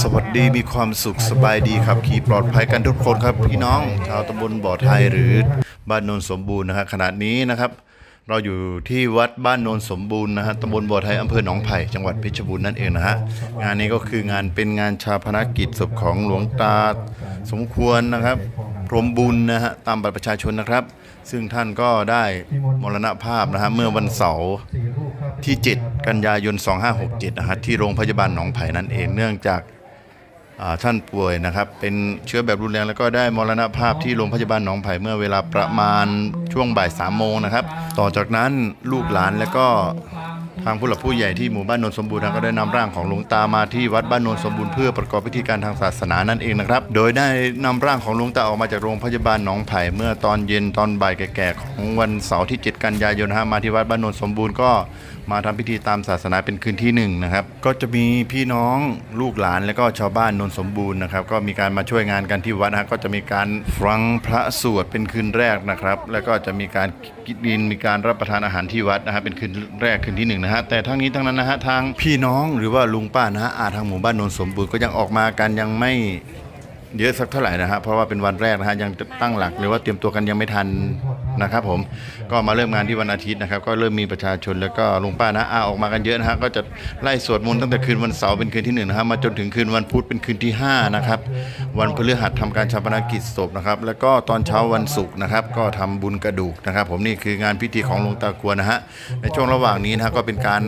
สวัสดีมีความสุขสบายดีครับ ขี่ปลอดภัยกันทุกคนครับ พี่น้องชาวตำบลบ่อไทยหรือบ้านโนนสมบูรณ์นะฮะขณะนี้นะครับ เราอยู่ที่วัดบ้านโนนสมบูรณ์นะฮะตำบลบ่อไทยอำเภอหนองไผ่จังหวัดเพชรบูรณ์นั่นเองนะฮะงานนี้ก็คืองานเป็นงานชาพนกิจศพของหลวงตาสมควรนะครับพรหมบุญนะฮะตามบัตรประชาชนนะครับ ซึ่งท่านก็ได้มรณภาพนะฮะเมื่อวันเสาร์ที่ 7 กันยายน 2567นะฮะที่โรงพยาบาลหนองไผ่นั่นเองเนื่องจากอ่า ท่านป่วยนะครับ เป็นเชื้อแบบรุนแรงแล้วก็ได้มรณภาพที่โรงพยาบาลหนองไผ่เมื่อเวลาประมาณช่วงบ่ายสามโมงนะครับ ต่อจากนั้นลูกหลานและก็ทางผู้หลักผู้ใหญ่ที่หมู่บ้านโนนสมบูรณ์นะก็ได้นำร่างของหลวงตามาที่วัดบ้านโนนสมบูรณ์เพื่อประกอบพิธีการทางศาสนานั่นเองนะครับ โดยได้นำร่างของหลวงตาออกมาจากโรงพยาบาลหนองไผ่เมื่อตอนเย็นตอนบ่ายแก่ๆของวันเสาร์ที่ 7 กันยายนนะฮะมาที่วัดบ้านโนนสมบูรณ์ก็มาทำพิธีตามศาสนาเป็นคืนที่หนึ่งนะครับก็จะมีพี่น้องลูกหลานและก็ชาวบ้านนนสมบูรณ์นะครับ ก็มีการมาช่วยงานกันที่วัดนะก็จะมีการฟังพระสวดเป็นคืนแรกนะครับ แล้วก็จะมีการกินดินมีการรับประทานอาหารที่วัดนะฮะเป็นคืนแรกคืนที่หนึ่งนะฮะแต่ทั้งนี้ทั้งนั้นนะฮะทางพี่น้องหรือว่าลุงป้านะฮะอาทางหมู่บ้านนนสมบูรณ์ก็ยังออกมากันยังไม่เยอะสักเท่าไหร่นะฮะเพราะว่าเป็นวันแรกนะฮะยังตั้งหลักหรือว่าเตรียมตัวกันยังไม่ทัน นะครับผมก็มาเริ่มงานที่วันอาทิตย์นะครับ ก็เริ่มมีประชาชนแล้วก็ลุงป้านะอาออกมากันเยอะนะฮะก็จะไล่สวดมนต์ตั้งแต่คืนวันเสาร์เป็นคืนที่หนึ่งนะฮะมาจนถึงคืนวันพุธเป็นคืนที่ห้านะครับวันพฤหัสทำการชาปนกิจศพนะครับแล้วก็ตอนเช้าวันศุกร์นะครับ ก็ทำบุญกระดูกนะครับ ผมนี่คืองานพิธีของหลวงตากวนนะฮะในช่วงระหว่างนี้นะฮะก็เป็นการ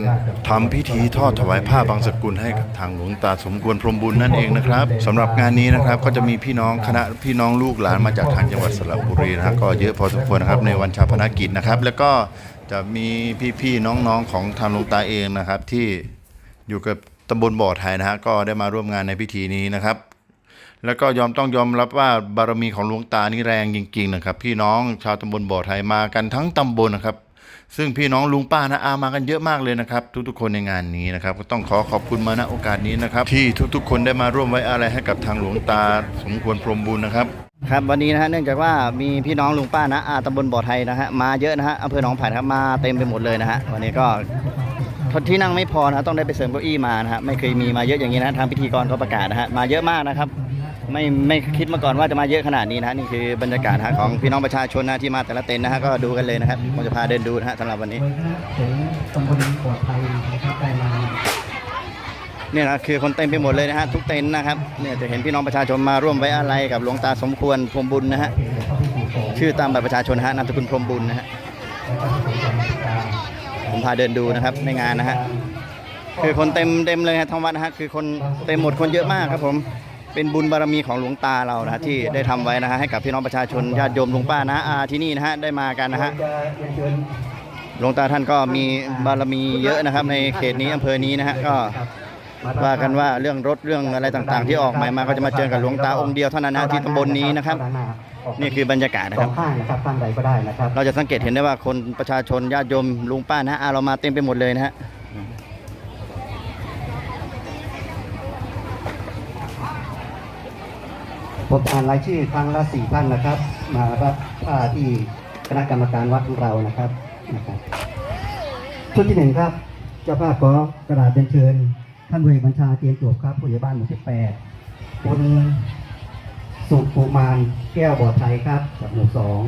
ทำพิธีทอดถวายผ้าบางสกุลให้กับทางหลวงตาสมควรพรหมบุญนั่นเองนะครับสำหรับงานนี้นะครับก็จะมีพี่น้องคณะพี่น้องลูกหลานมาจากทางจังหวัดสระบุรีนะฮะก็เยอะพอสมควรนะครับในวันชาปนกิจนะครับ แล้วก็จะมีพี่ๆน้องๆของทางหลวงตาเองนะครับ ที่อยู่กับตำบลบ่อไทยนะฮะก็ได้มาร่วมงานในพิธีนี้นะครับ แล้วก็ยอมต้องยอมรับว่าบารมีของหลวงตานี่แรงจริงๆนะครับ พี่น้องชาวตำบลบ่อไทยมากันทั้งตำบลนะครับ ซึ่งพี่น้องลุงป้านะอามากันเยอะมากเลยนะครับ ทุกๆ คนในงานนี้นะครับ ก็ต้องขอขอบคุณมาณโอกาสนี้นะครับ ที่ทุกๆ คนได้มาร่วมไว้อะไรให้กับทางหลวงตาสมควรพรหมบุญนะครับ ครับวันนี้นะฮะเนื่องจากว่ามีพี่น้องลุงป้านะอาตำบลบ่อไทยนะฮะมาเยอะนะฮะอำเภอหนองไผ่ครับมาเต็มไปหมดเลยนะฮะวันนี้ก็ที่นั่งไม่พอนะฮะต้องได้ไปเสริมเก้าอี้มานะฮะไม่เคยมีมาเยอะอย่างนี้นะฮะทางพิธีกรเขาประกาศนะฮะมาเยอะมากนะครับ ไม่ไม่คิดมาก่อนว่าจะมาเยอะขนาดนี้นะฮะนี่คือบรรยากาศฮะของพี่น้องประชาชนนะที่มาแต่ละเต็นท์นะฮะก็ดูกันเลยนะครับผมจะพาเดินดูนะฮะสำหรับวันนี้ถึงตำบลปลอดภัยนะครับได้มาเนี่ยนะคือคนเต็มไปหมดเลยนะฮะทุกเต็นท์นะครับเนี่ยจะเห็นพี่น้องประชาชนมาร่วมไว้อะไรกับหลวงตาสมควรพรมบุญนะฮะชื่อตามบัตรประชาชนฮะนามสกุลพรมบุญนะฮะผมพาเดินดูนะครับในงานนะฮะคือคนเต็มเต็มเลยฮะทั้งวัดนะฮะคือคนเต็มหมดคนเยอะมากครับผม เป็นบุญบารมีของหลวงตาเรานะฮะที่ได้ทำไว้นะฮะให้กับพี่น้องประชาชนญาติโยมลุงป้านะอาที่นี่นะฮะได้มากันนะฮะจะเรียนเชิญหลวงตาท่านก็มีบารมีเยอะนะครับ ในเขตนี้อำเภอนี้นะฮะก็ว่ากันว่าเรื่องรถเรื่องอะไรต่างๆ ที่ออกใหม่มาก็จะมาเจอกับหลวงตาองค์เดียวเท่านั้นนะฮะที่ตำบลนี้นะครับ นี่คือบรรยากาศนะสคอรับ งข้างนะครับท่านใดก็ได้นะครับ เราจะสังเกตเห็นได้ว่าคนประชาชนญาติโยมลุงป้านะอาเรามาเต็มไปหมดเลยนะฮะ ผมอ่านรายชื่อครั้งละสี่ท่านนะครับ มารับผ้าที่คณะกรรมการวัดของเรานะครับนะครับชุดที่หนึ่งครับ เจ้าภาพขอกระดาษเป็นเชิญ ท่านผู้ใหญ่บัญชาเตียนจบครับผู้ใหญ่บ้านหมู่ที่แปดคุณสุภูมานแก้วบ่อไทยครับจากหมู่สอง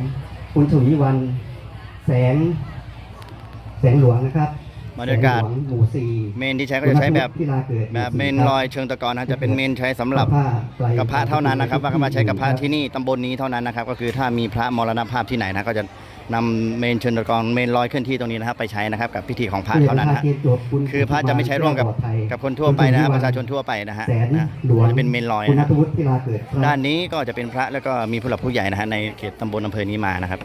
คุณสุนิวันแสงแสงหลวงนะครับ บรรยากาศแสงหลวงหมู่สี่เมนที่ใช้ก็จะใช้แบบที่ลาเกิดแบบเมนลอยเชิงตะกอนนะจะเป็นเมนใช้สำหรับผ้าไตรกับพระเท่านั้นนะครับ ว่าก็มาใช้กับพระที่นี่ตำบลนี้เท่านั้นนะครับ ก็คือถ้ามีพระมรณภาพที่ไหนนะก็จะนำเมนเชิญตะกอนเมนลอยเคลื่อนที่ตรงนี้นะครับ ไปใช้นะครับกับพิธีของพระเท่านั้นนะฮะคือพระจะไม่ใช้ร่วมกับกับคนทั่วไปนะฮะประชาชนทั่วไปนะฮะแสนนะหลวงจะเป็นเมนลอยคุณนะนัฮะทวุฒิที่ลาเกิดครับด้านนี้ก็จะเป็นพระแล้วก็มีผู้หลักผู้ใหญ่นะฮะในเขตตำบลอำเภอนี้มานะครับ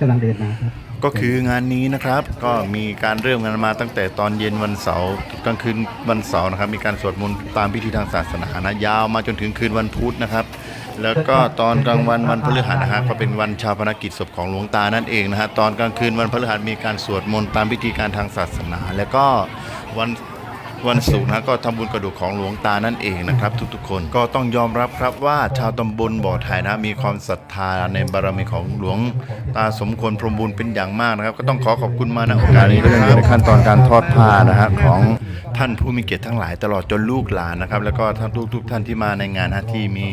กำลังเดินมาครับ ก็คืองานนี้นะครับก็มีการเริ่มงานมาตั้งแต่ตอนเย็นวันเสาร์กลางคืนวันเสาร์นะครับ มีการสวดมนต์ตามพิธีทางศาสนานะยาวมาจนถึงคืนวันพุธนะครับ แล้วก็ตอนกลางวันวันพฤหัสนะฮะก็เป็นวันชาปนกิจศพของหลวงตานั่นเองนะฮะตอนกลางคืนวันพฤหัสมีการสวดมนต์ตามพิธีการทางศาสนา แล้วก็วัน วันศุกร์นะก็ทำบุญกระดูกของหลวงตานั่นเองนะครับ ทุกๆ คนก็ต้องยอมรับครับว่าชาวตำบลบ่อไทยนะมีความศรัทธาในบารมีของหลวงตาสมควรพรหมบุญเป็นอย่างมากนะครับ ก็ต้องขอขอบคุณมาณโอกาสนี้นะครับในขั้นตอนการทอดผ้านะฮะของท่านผู้มีเกียรติทั้งหลายตลอดจนลูกหลานนะครับ แล้วก็ท่านทุกๆท่านที่มาในงานนะที่มี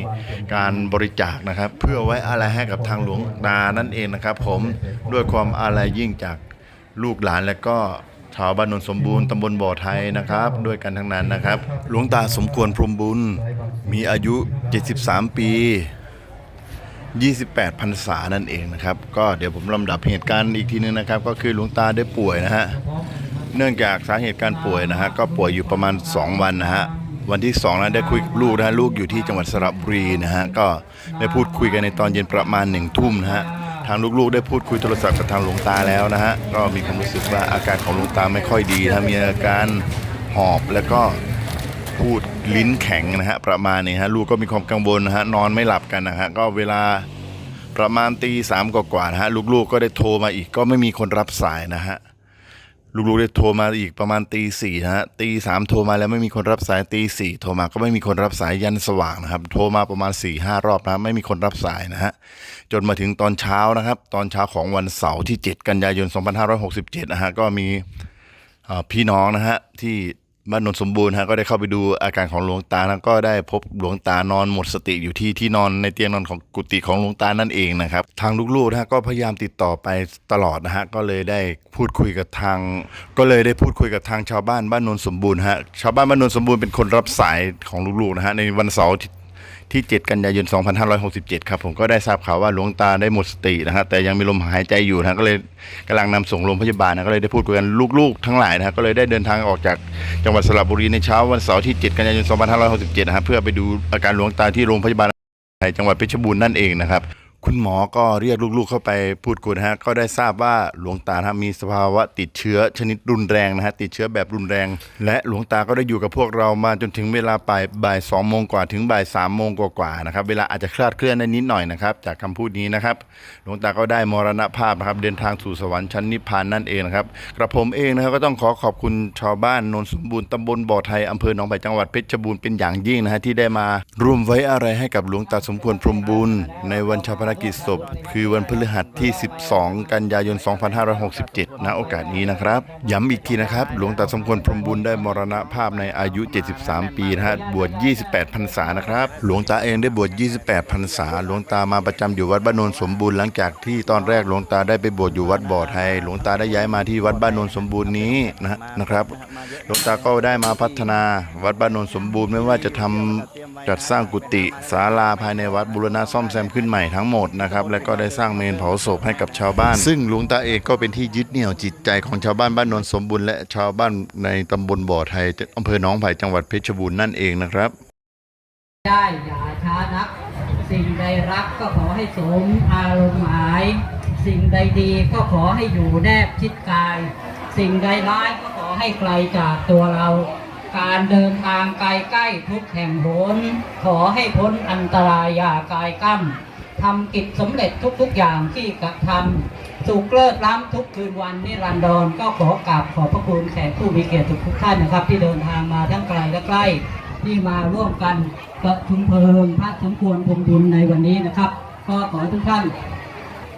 การบริจาคนะครับ เพื่อไว้อะไรให้กับทางหลวงตานั่นเองนะครับ ผมด้วยความอาลัยยิ่งจากลูกหลานและก็ ชาวบ้านนนสมบูรณ์ตำบลบ่อไทยนะครับ ด้วยกันทั้งนั้นนะครับ หลวงตาสมควรพรมบุญ มีอายุ 73 ปี 28พรรษานั่นเองนะครับ ก็เดี๋ยวผมลำดับเหตุการณ์อีกทีนึงนะครับ ก็คือหลวงตาได้ป่วยนะฮะเนื่องจากสาเหตุการป่วยนะฮะก็ป่วยอยู่ประมาณ 2 วันนะฮะวันที่2นั้นได้คุยกับลูกนะฮะลูกอยู่ที่จังหวัดสระบุรีนะฮะก็ได้พูดคุยกันในตอนเย็นประมาณหนึ่งทุ่มนะฮะ ทางลูกๆ ได้พูดคุยโทรศัพท์กับทางหลวงตาแล้วนะฮะก็มีความรู้สึกว่าอาการของหลวงตาไม่ค่อยดีนะมีอาการหอบแล้วก็พูดลิ้นแข็งนะฮะประมาณนี้ฮะลูกก็มีความกังวลนะฮะนอนไม่หลับกันนะฮะก็เวลาประมาณตีสามกว่าๆนะฮะลูกๆก็ได้โทรมาอีกก็ไม่มีคนรับสายนะฮะ ลูกๆได้โทรมาอีกประมาณตีสี่นะฮะตีสามโทรมาแล้วไม่มีคนรับสายตีสี่โทรมาก็ไม่มีคนรับสายยันสว่างนะครับ โทรมาประมาณ4ี่ห้ารอบนะไม่มีคนรับสายนะฮะจนมาถึงตอนเช้านะครับ ตอนเช้าของวันเสาร์ที่ 7 กันยายน 2567นะฮะก็มีพี่น้องนะฮะที่ บ้านนนท์สมบูรณ์ฮะก็ได้เข้าไปดูอาการของหลวงตาแล้วก็ได้พบหลวงตานอนหมดสติอยู่ที่ที่นอนในเตียงนอนของกุฏิของหลวงตานั่นเองนะครับ ทางลูกๆนะฮะก็พยายามติดต่อไปตลอดนะฮะก็เลยได้พูดคุยกับทาง ก็เลยได้พูดคุยกับทางชาวบ้านบ้านนนท์สมบูรณ์ฮะชาวบ้านบ้านนนท์สมบูรณ์เป็นคนรับสายของลูกๆนะฮะในวันเสาร์ ที่ 7 กันยายน 2567 ครับผมก็ได้ทราบข่าวว่าหลวงตาได้หมดสตินะฮะแต่ยังมีลมหายใจอยู่นะก็เลยกำลังนำส่งโรงพยาบาลนะก็เลยได้พูดคุยกันลูกๆ ทั้งหลายนะฮะก็เลยได้เดินทางออกจากจังหวัดสระบุรีในเช้าวันเสาร์ที่ 7 กันยายน 2567 นะฮะเพื่อไปดูอาการหลวงตาที่โรงพยาบาลในจังหวัดเพชรบูรณ์นั่นเองนะครับ คุณหมอก็เรียกลูกๆเข้าไปพูดคุยนะฮะก็ได้ทราบว่าหลวงตานะฮะมีสภาวะติดเชื้อชนิดรุนแรงนะฮะติดเชื้อแบบรุนแรง และหลวงตาก็ได้อยู่กับพวกเรามาจนถึงเวลาบ่ายบ่ายสองโมงกว่าถึงบ่ายสามโมงกว่าๆนะครับเวลาอาจจะคลาดเคลื่อนได้นิดหน่อยนะครับจากคำพูดนี้นะครับหลวงตาก็ได้มรณภาพนะครับเดินทางสู่สวรรค์ชั้นนิพพานนั่นเองนะครับกระผมเองนะครับก็ต้องขอขอบคุณชาวบ้านนนสมบูรณ์ตำบลบ่อไทยอำเภอหนองไผ่จังหวัดเพชรบูรณ์เป็นอย่างยิ่งนะฮะที่ได้มาร่วมไว้อะไรให้กับหลวงตาสมควรพรมบุญในวันชาปนกิจศพ คือวันพฤหัสที่ 12 กันยายน 2567 ณ โอกาสนี้นะครับ ย้ำอีกทีนะครับ หลวงตาสมควรพรหมบุญได้มรณภาพในอายุ 73 ปีนะฮะบวช 28 พรรษานะครับ หลวงตาเองได้บวช 28 พรรษา หลวงตามาประจำอยู่วัดบ้านโนนสมบูรณ์หลังจากที่ตอนแรกหลวงตาได้ไปบวชอยู่วัดบ่อไทย หลวงตาได้ย้ายมาที่วัดบ้านโนนสมบูรณ์นี้นะนะครับ หลวงตาก็ได้มาพัฒนาวัดบ้านโนนสมบูรณ์ไม่ว่าจะทำ จัดสร้างกุฏิศาลาภายในวัดบูรณะซ่อมแซมขึ้นใหม่ทั้งหมดนะครับและก็ได้สร้างเมนเผาศพให้กับชาวบ้าน ซึ่งหลวงตาเองก็เป็นที่ยึดเหนี่ยวจิตใจของชาวบ้านบ้านนนสมบูรณ์และชาวบ้านในตำบลบ่อไทยอำเภอหนองไผ่จังหวัดเพชรบูรณ์นั่นเองนะครับได้อย่าช้านัก สิ่งใดรักก็ขอให้สมอารมณ์หมาย สิ่งใดดีก็ขอให้อยู่แนบชิดกาย สิ่งใดร้ายก็ขอให้ไกลจากตัวเรา การเดินทางไกลใกล้ทุกแห่งหน ขอให้พ้นอันตรายอย่ากายกั้มทำกิจสำเร็จทุกๆอย่างที่กระทำสุขเลิศล้ำทุกคืนวันนิรันดรก็ขอกราบขอพระคุณแขกผู้มีเกียรติทุกท่านนะครับ ที่เดินทางมาทั้งไกลและใกล้ที่มาร่วมกันประชุมเพลิงพระสมควรพรมบุญในวันนี้นะครับ ก็ขอทุกท่าน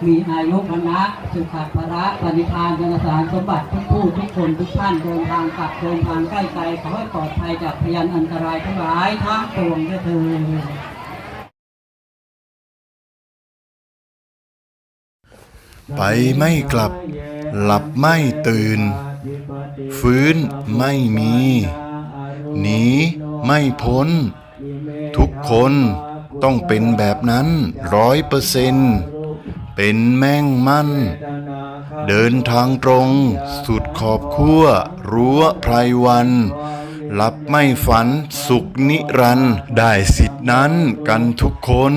มีอายุวันะสุขภาระปณิพานยนสารสมบัติทุกผู้ทุกคนทุกท่านเดินทางกลับเดินทางใกล้ไกลขอให้ปลอดภัยจากพยานอันตรายทั้งหลายทั้งปวงด้วยเถิดไปไม่กลับ หลับไม่ตื่น ฟื้นไม่มี หนีไม่พ้น ทุกคนต้องเป็นแบบนั้นร้อยเปอร์เซนต์ เป็นแม่งมั่น เดินทางตรง สุดขอบขั้วรั้วไพรวัน หลับไม่ฝันสุขนิรันดร์ได้สิทธินั้นกันทุกคน